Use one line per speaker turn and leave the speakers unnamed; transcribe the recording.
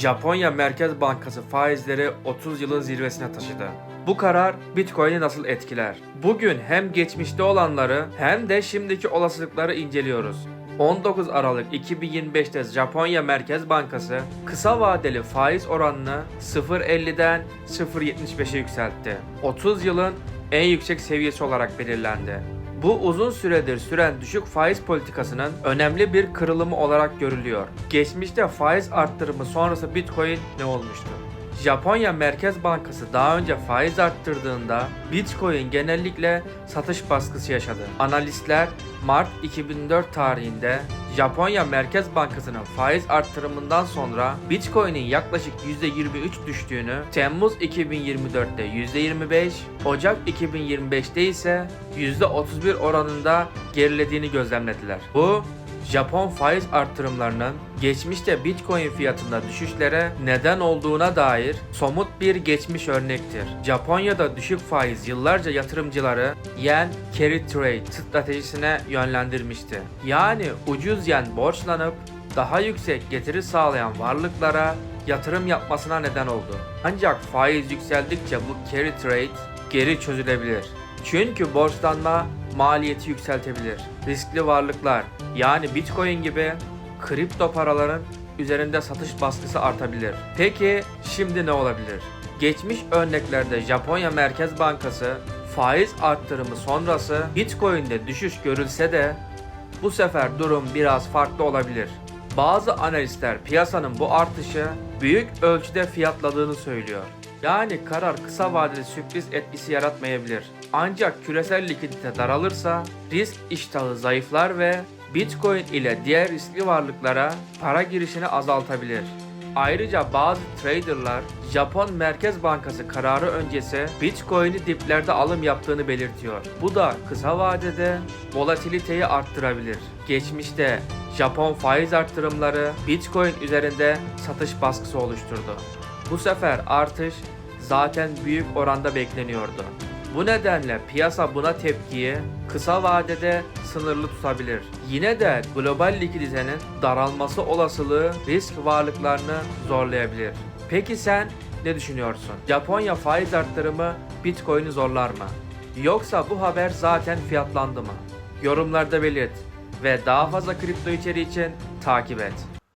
Japonya Merkez Bankası faizleri 30 yılın zirvesine taşıdı. Bu karar Bitcoin'i nasıl etkiler? Bugün hem geçmişte olanları hem de şimdiki olasılıkları inceliyoruz. 19 Aralık 2025'te Japonya Merkez Bankası kısa vadeli faiz oranını 0.50'den 0.75'e yükseltti. 30 yılın en yüksek seviyesi olarak belirlendi. Bu uzun süredir süren düşük faiz politikasının önemli bir kırılımı olarak görülüyor. Geçmişte faiz arttırımı sonrası Bitcoin ne olmuştu? Japonya Merkez Bankası daha önce faiz arttırdığında Bitcoin genellikle satış baskısı yaşadı. Analistler Mart 2004 tarihinde Japonya Merkez Bankası'nın faiz arttırımından sonra Bitcoin'in yaklaşık %23 düştüğünü, Temmuz 2024'te %25, Ocak 2025'te ise %31 oranında gerilediğini gözlemlediler. Bu Japon faiz arttırımlarının geçmişte Bitcoin fiyatında düşüşlere neden olduğuna dair somut bir geçmiş örnektir. Japonya'da düşük faiz yıllarca yatırımcıları yen carry trade stratejisine yönlendirmişti. Yani ucuz yen borçlanıp daha yüksek getiri sağlayan varlıklara yatırım yapmasına neden oldu. Ancak faiz yükseldikçe bu carry trade geri çözülebilir. Çünkü borçlanma maliyeti yükseltebilir. Riskli varlıklar yani Bitcoin gibi kripto paraların üzerinde satış baskısı artabilir. Peki şimdi ne olabilir? Geçmiş örneklerde Japonya Merkez Bankası faiz arttırımı sonrası Bitcoin'de düşüş görülse de bu sefer durum biraz farklı olabilir. Bazı analistler piyasanın bu artışı büyük ölçüde fiyatladığını söylüyor. Yani karar kısa vadeli sürpriz etkisi yaratmayabilir. Ancak küresel likidite daralırsa risk iştahı zayıflar ve Bitcoin ile diğer riskli varlıklara para girişini azaltabilir. Ayrıca bazı traderlar Japon Merkez Bankası kararı öncesi Bitcoin'i diplerde alım yaptığını belirtiyor. Bu da kısa vadede volatiliteyi arttırabilir. Geçmişte Japon faiz arttırımları Bitcoin üzerinde satış baskısı oluşturdu. Bu sefer artış zaten büyük oranda bekleniyordu. Bu nedenle piyasa buna tepkiyi kısa vadede sınırlı tutabilir. Yine de global likiditenin daralması olasılığı risk varlıklarını zorlayabilir. Peki sen ne düşünüyorsun? Japonya faiz arttırımı Bitcoin'i zorlar mı? Yoksa bu haber zaten fiyatlandı mı? Yorumlarda belirt ve daha fazla kripto içeriği için takip et.